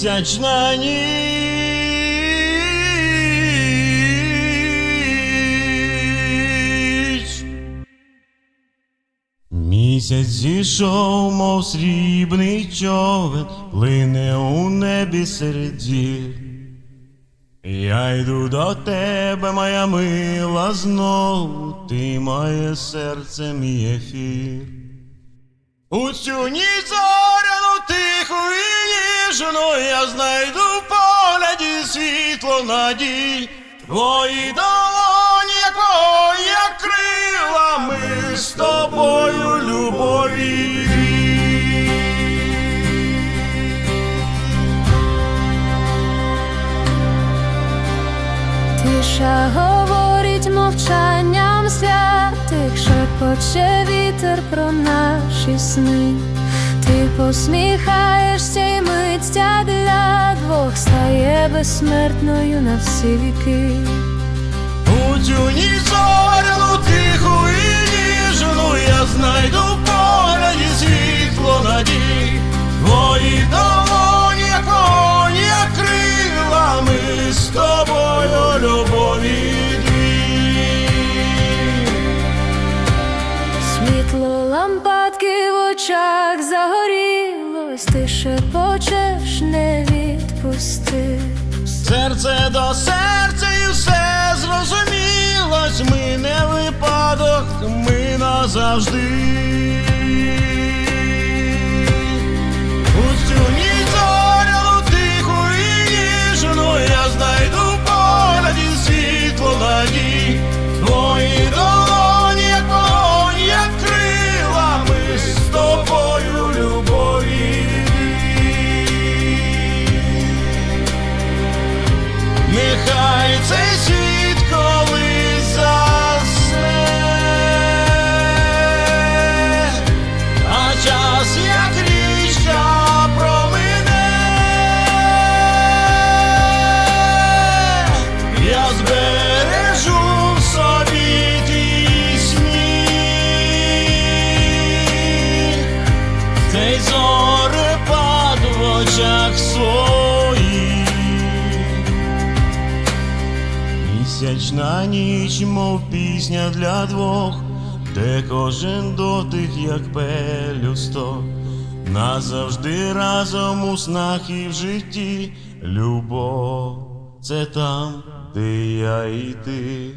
Місячна ніч. Місяць зійшов, мов срібний човен, плине у небі серед. Я йду до тебе, моя мила, знову, ти моє серце, мій ефір. У цю ніч ніжну я знайду в погляді світло надій. Твої долоні, як крила, ми з тобою любові. Тиша говорить мовчанням святих, шепоче вітер про наші сни. Ти посміхаєшся безсмертною на всі віки. У цю ніч зоряну тиху і ніжну я знайду в погляді світло надій. Твої долоні, як вогонь, як крила, ми з тобою любові дві. Світло лампадки в очах загорілось, ти шепочеш, не відпусти. Серце до серця і все зрозумілось, ми не випадок, ми назавжди. Місячна ніч, мов пісня для двох, де кожен дотик, як пелюсток, назавжди разом у снах і в житті. Любов, це там, де я і ти.